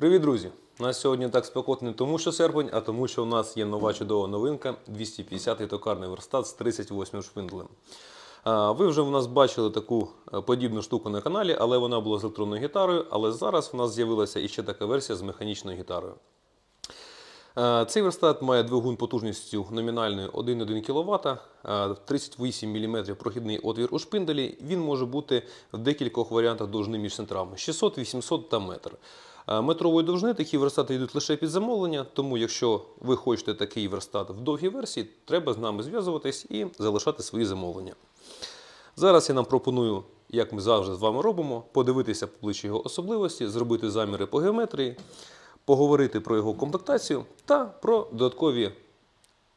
Привіт, друзі! У нас сьогодні так спекотно не тому, що серпень, а тому, що у нас є нова чудова новинка 250-й токарний верстат з 38 шпинделем. А, Ви вже в нас бачили таку е, подібну штуку на каналі, але вона була з електронною гітарою. Але зараз в нас з'явилася іще така версія з механічною гітарою. Цей верстат має двигун потужністю номінальною 1,1 кВт, е, 38 мм прохідний отвір у шпинделі. Він може бути в декількох варіантах довжини між центрами 600, 800 та метр. Метрової довжини такі верстати йдуть лише під замовлення, тому якщо ви хочете такий верстат в довгій версії, треба з нами зв'язуватись і залишати свої замовлення. Зараз я нам пропоную, як ми завжди з вами робимо, подивитися поближче його особливості, зробити заміри по геометрії, поговорити про його комплектацію та про додаткові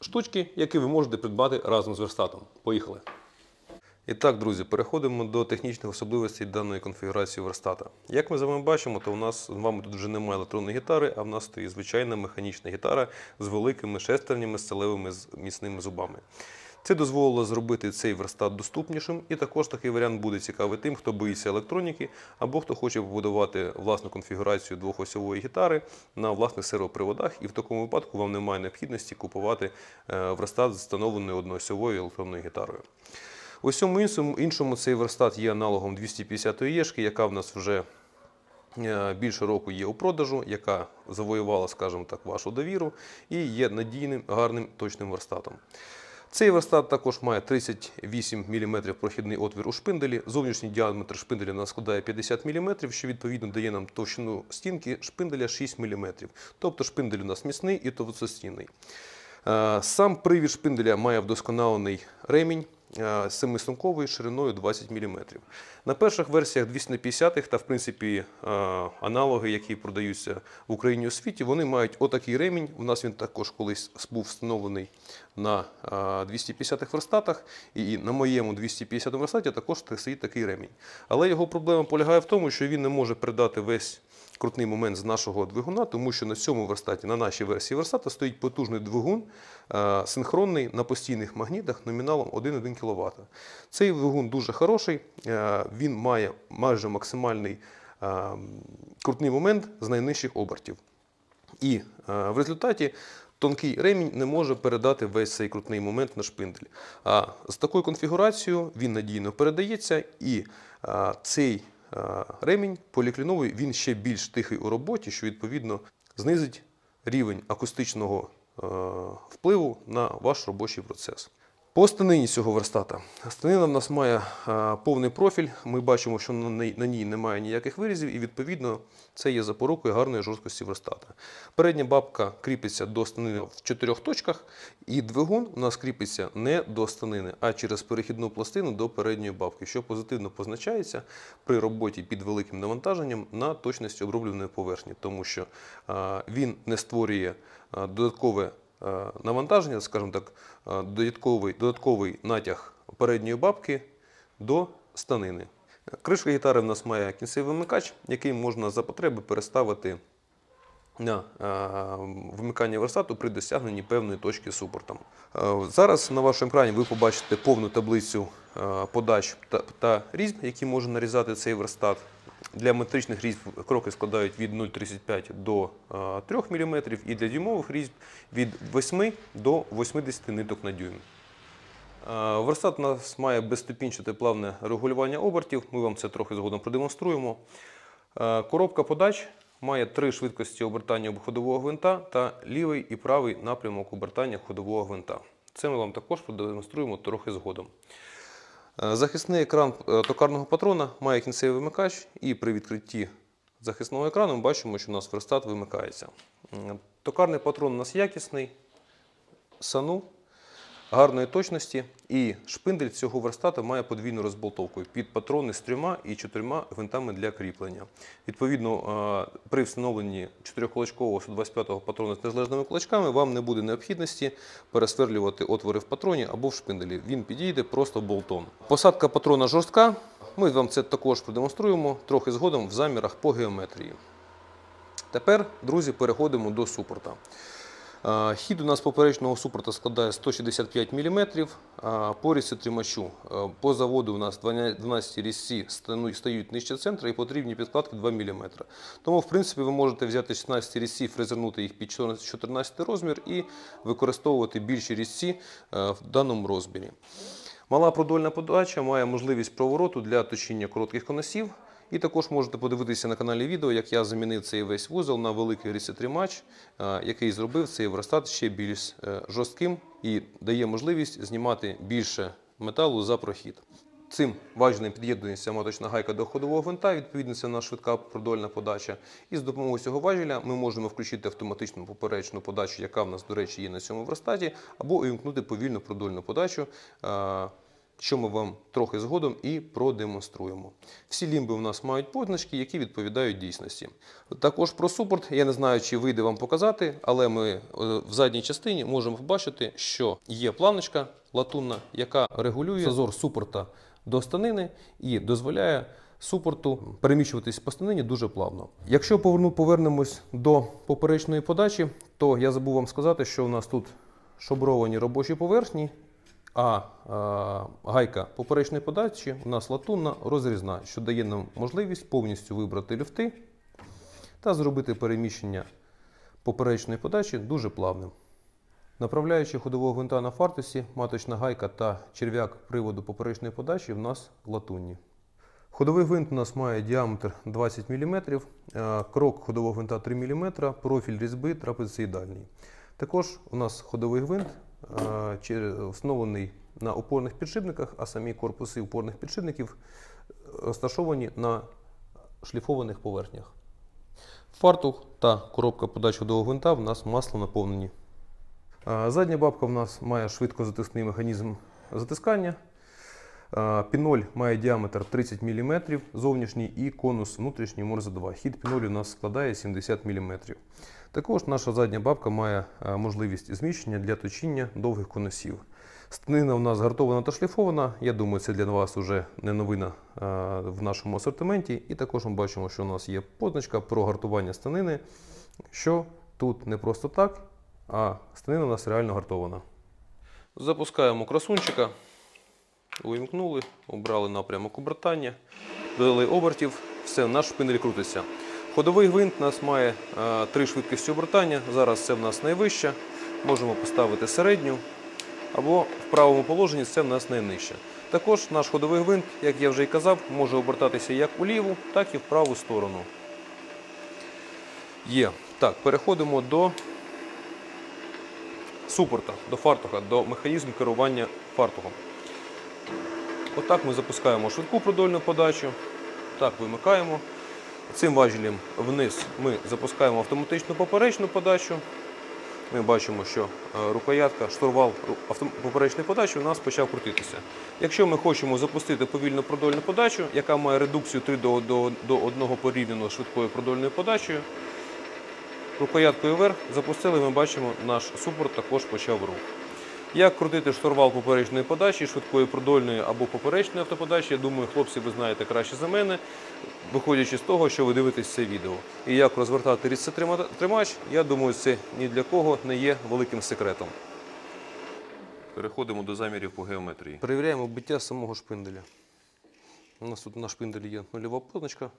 штучки, які ви можете придбати разом з верстатом. Поїхали! І так, друзі, переходимо до технічних особливостей даної конфігурації верстата. Як ми з вами бачимо, то у нас з вами тут вже немає електронної гітари, а в нас стоїть звичайна механічна гітара з великими шестернями, сталевими з- міцними зубами. Це дозволило зробити цей верстат доступнішим, і також такий варіант буде цікавий тим, хто боїться електроніки або хто хоче побудувати власну конфігурацію двохосьової гітари на власних сервоприводах, і в такому випадку вам немає необхідності купувати е, верстат з встановленою одноосьовою електронною гітарою. У всьому іншому, цей верстат є аналогом 250-ї єшки, яка в нас вже е, більше року є у продажу, яка завоювала, скажімо так, вашу довіру і є надійним, гарним, точним верстатом. Цей верстат також має 38 мм прохідний отвір у шпинделі. Зовнішній діаметр шпинделя нас складає 50 мм, що відповідно дає нам товщину стінки шпинделя 6 мм. Тобто шпиндель у нас міцний і товстостінний. Е, Сам привід шпинделя має вдосконалений ремінь е, семисумковий шириною 20 мм. На перших версіях 250-х та в принципі е, аналоги, які продаються в Україні у світі, вони мають отакий ремінь. У нас він також колись був встановлений на е, 250-х верстатах, і на моєму 250-му верстаті також стоїть такий ремінь. Але його проблема полягає в тому, що він не може передати весь крутний момент з нашого двигуна, тому що на цьому верстаті, на нашій версії верстата, стоїть потужний двигун, е, синхронний на постійних магнітах номіналом 1,1 кВт. Цей двигун дуже хороший, е, він має майже максимальний е, крутний момент з найнижчих обертів. І в результаті тонкий ремінь не може передати весь цей крутний момент на шпиндель. А з такою конфігурацією він надійно передається, і е, цей ремінь полікліновий він ще більш тихий у роботі, що відповідно знизить рівень акустичного е, впливу на ваш робочий процес. По станині цього верстата. Станина в нас має повний профіль. Ми бачимо, що на ній, немає ніяких вирізів, і відповідно це є запорукою гарної жорсткості верстата. Передня бабка кріпиться до станини в чотирьох точках, і двигун у нас кріпиться не до станини, а через перехідну пластину до передньої бабки, що позитивно позначається при роботі під великим навантаженням на точності оброблюваної поверхні, тому що він не створює додаткове навантаження, скажімо так, е, додатковий, додатковий натяг передньої бабки до станини. Кришка гітари в нас має кінцевий вимикач, який можна за потреби переставити на е, вмикання верстату при досягненні певної точки супортом. Е, Зараз на вашому екрані ви побачите повну таблицю е, подач та, різьб, які може нарізати цей верстат. Для метричних різьб кроки складають від 0,35 до е, 3 мм, і для дюймових різьб від 8 до 80 ниток на дюйм. Е, Верстат у нас має безступінчате плавне регулювання обертів. Ми вам це трохи згодом продемонструємо. Е, Коробка подач має три швидкості обертання ходового гвинта та лівий і правий напрямок обертання ходового гвинта. Це ми вам також продемонструємо трохи згодом. Е, Захисний екран е, токарного патрона має кінцевий вимикач, і при відкритті захисного екрану ми бачимо, що у нас верстат вимикається. Токарний патрон у нас якісний, сану, гарної точності, і шпиндель цього верстата має подвійну розболтовку під патрони з трьома і чотирма гвинтами для кріплення. Відповідно, е, при встановленні чотирьохкулачкового 125-го патрона з незалежними кулачками вам не буде необхідності пересверлювати отвори в патроні або в шпинделі. Він підійде просто болтом. Посадка патрона жорстка. Ми вам це також продемонструємо трохи згодом в замірах по геометрії. Тепер, друзі, переходимо до супорта. Е, Хід у нас поперечного супорта складає 165 мм. По різці-тримачу е, по заводу у нас 12 різці стають нижче центра і потрібні підкладки 2 мм. Тому, в принципі, ви можете взяти 16 різці, фрезернути їх під 14 14 розмір і використовувати більші різці е, в даному розмірі. Мала продольна подача має можливість провороту для точіння коротких конусів. І також можете подивитися на каналі відео, як я замінив цей весь вузол на великий рісетримач, е, який зробив цей верстат ще більш е, жорстким і дає можливість знімати більше металу за прохід. Цим важелем під'єднується моточна гайка до ходового гвинта, відповідно це наша швидка продольна подача. І з допомогою цього важеля ми можемо включити автоматичну поперечну подачу, яка в нас, до речі, є на цьому верстаті, або увімкнути повільну продольну подачу. Що ми вам трохи згодом і продемонструємо. Всі лімби у нас мають позначки, які відповідають дійсності. Також про супорт, я не знаю, чи вийде вам показати, але ми е, в задній частині можемо побачити, що є планочка латунна, яка регулює зазор супорта до станини і дозволяє супорту переміщуватись по станині дуже плавно. Якщо поверну, повернемось до поперечної подачі, то я забув вам сказати, що у нас тут шобровані робочі поверхні, а гайка поперечної подачі у нас латунна розрізна, що дає нам можливість повністю вибрати люфти та зробити переміщення поперечної подачі дуже плавним. Направляючи ходового гвинта на фартусі, маточна гайка та черв'як приводу поперечної подачі в нас латунні. Ходовий гвинт у нас має діаметр 20 мм, крок ходового гвинта 3 мм, профіль різьби трапециїдальний. Також у нас ходовий гвинт встановлений на опорних підшипниках, а самі корпуси опорних підшипників е, розташовані на шліфованих поверхнях. Фартух та коробка подачі ходового гвинта в нас масло наповнені. Е, Задня бабка в нас має швидкозатискний механізм затискання. Е, Піноль має діаметр 30 мм, зовнішній і конус внутрішній морзе 2. Хід пінолю у нас складає 70 мм. Також наша задня бабка має е, можливість зміщення для точіння довгих конусів. Станина у нас гартована та шліфована. Я думаю, це для вас вже не новина е, в нашому асортименті. І також ми бачимо, що у нас є позначка про гартування станини, що тут не просто так, а станина у нас реально гартована. Запускаємо красунчика. Увімкнули, обрали напрямок обертання, додали обертів, все, наш шпинель крутиться. Ходовий гвинт у нас має е, три швидкості обертання. Зараз це в нас найвища. Можемо поставити середню. Або в правому положенні це в нас найнижча. Також наш ходовий гвинт, як я вже і казав, може обертатися як у ліву, так і в праву сторону. Є. Так, переходимо до супорта, до фартуха, до механізму керування фартухом. Отак ми запускаємо швидку продольну подачу. Так, вимикаємо. Цим важелем вниз ми запускаємо автоматичну поперечну подачу. Ми бачимо, що е, рукоятка, штурвал поперечної подачі у нас почав крутитися. Якщо ми хочемо запустити повільну продольну подачу, яка має редукцію 3 до, до, до 1 порівняно з швидкою продольною подачею, рукояткою вверх запустили, ми бачимо, наш супорт також почав рух. Як крутити штурвал поперечної подачі, швидкої продольної або поперечної автоподачі, я думаю, хлопці ви знаєте краще за мене, виходячи з того, що ви дивитесь це відео. І як розвертати різцетримач, я думаю, це ні для кого не є великим секретом. Переходимо до замірів по геометрії. Перевіряємо биття самого шпинделя. У нас тут на шпинделі є нульова позначка,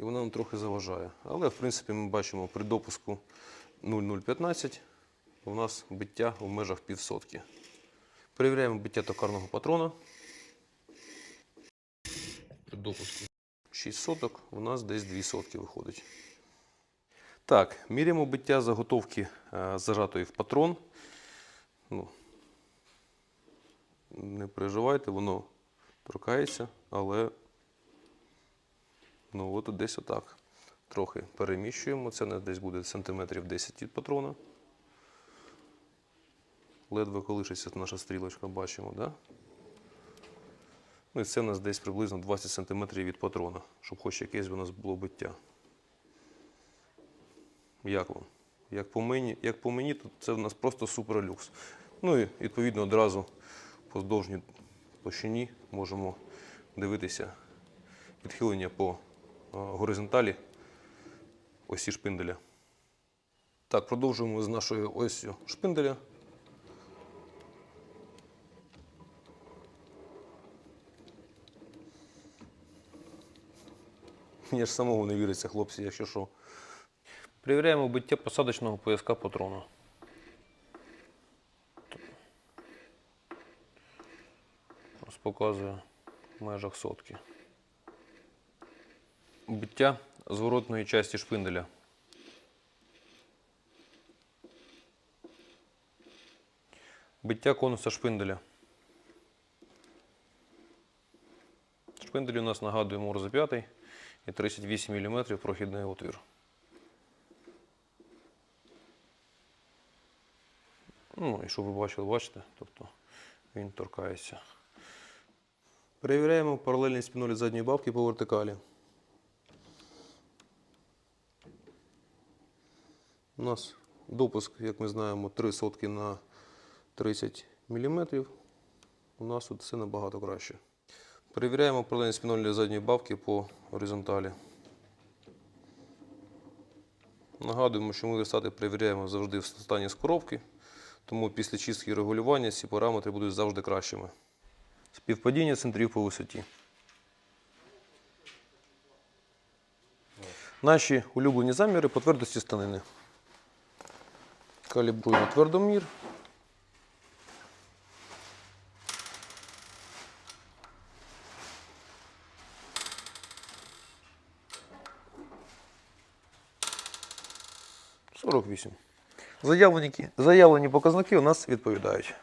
і вона нам трохи заважає. Але, в принципі, ми бачимо при допуску 0,015 у нас биття в межах півсотки. Перевіряємо биття токарного патрона. Допуску 6 соток у нас десь 2 сотки виходить. Так, міряємо биття заготовки е, зажатої в патрон. Ну, не переживайте, воно торкається, але ну, от десь отак. Трохи переміщуємо. Це десь буде сантиметрів 10 від патрона. Ледве колишиться наша стрілочка, бачимо, да? Ну і це у нас десь приблизно 20 см від патрона, щоб хоч якесь у нас було биття. Як вам? Як по мені, як по мені то це в нас просто суперлюкс. Ну і відповідно одразу по здовжній площині можемо дивитися відхилення по горизонталі осі шпинделя. Так, продовжуємо з нашою осью шпинделя. Мені ж самого не віриться, хлопці, якщо що. Перевіряємо биття посадочного пояска патрону. Ось показує в межах сотки. Биття зворотної часті шпинделя. Биття конуса шпинделя. Шпиндель у нас нагадує Морзе 5 і 38 мм прохідний отвір. Ну, і що ви бачили, бачите, тобто він торкається. Перевіряємо паралельність спінолі задньої бабки по вертикалі. У нас допуск, як ми знаємо, 3 сотки на 30 мм. У нас тут все набагато краще. Перевіряємо паралельність спінольної задньої бабки по горизонталі. Нагадуємо, що ми верстати перевіряємо завжди в стані з коробки, тому після чистки і регулювання ці параметри будуть завжди кращими. Співпадіння центрів по висоті. Наші улюблені заміри по твердості станини. Калібруємо твердомір. Сорок вісім. Заявлені, заявлені показники у нас відповідають.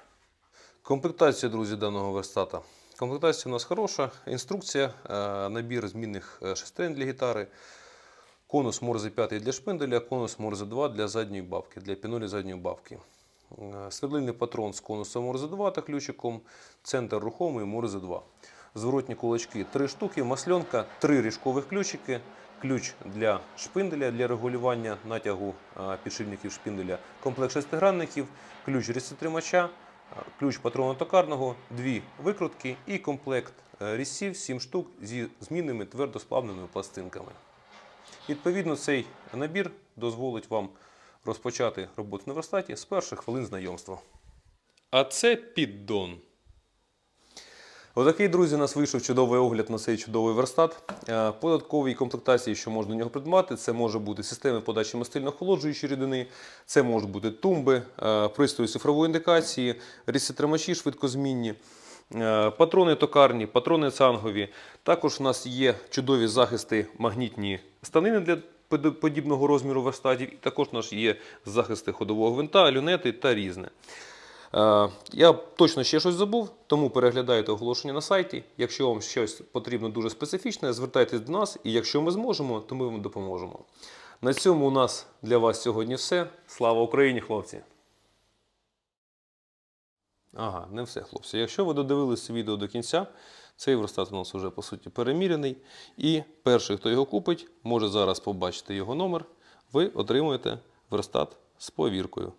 Комплектація, друзі, даного верстата. Комплектація у нас хороша. Інструкція, е, набір змінних е, шестерень для гітари, конус Морзе 5 для шпинделя, конус Морзе 2 для задньої бабки, для пінолі задньої бабки. Е, Свердлильний патрон з конусом Морзе 2 та ключиком, центр рухомий Морзе 2. Зворотні кулачки 3 штуки, масленка, 3 ріжкових ключики, ключ для шпинделя для регулювання натягу підшипників шпинделя, комплект шестигранників, ключ різцетримача, ключ патрону токарного, дві викрутки і комплект різців 7 штук зі змінними твердосплавними пластинками. Відповідно, цей набір дозволить вам розпочати роботу на верстаті з перших хвилин знайомства. А це піддон. Отакий, друзі, у нас вийшов чудовий огляд на цей чудовий верстат. Е, Податкові комплектації, що можна до нього придбати, це може бути системи подачі мастильно-охолоджуючої рідини, це можуть бути тумби, е, пристрої цифрової індикації, різці-тримачі швидкозмінні, е, патрони токарні, патрони цангові. Також у нас є чудові захисти магнітні станини для подібного розміру верстатів. І також у нас є захисти ходового гвинта, люнети та різне. Е, Я точно ще щось забув, тому переглядайте оголошення на сайті. Якщо вам щось потрібно дуже специфічне, звертайтесь до нас, і якщо ми зможемо, то ми вам допоможемо. На цьому у нас для вас сьогодні все. Слава Україні, хлопці! Ага, не все, хлопці. Якщо ви додивилися відео до кінця, цей верстат у нас вже по суті перемірений. І перший, хто його купить, може зараз побачити його номер. Ви отримуєте верстат з повіркою.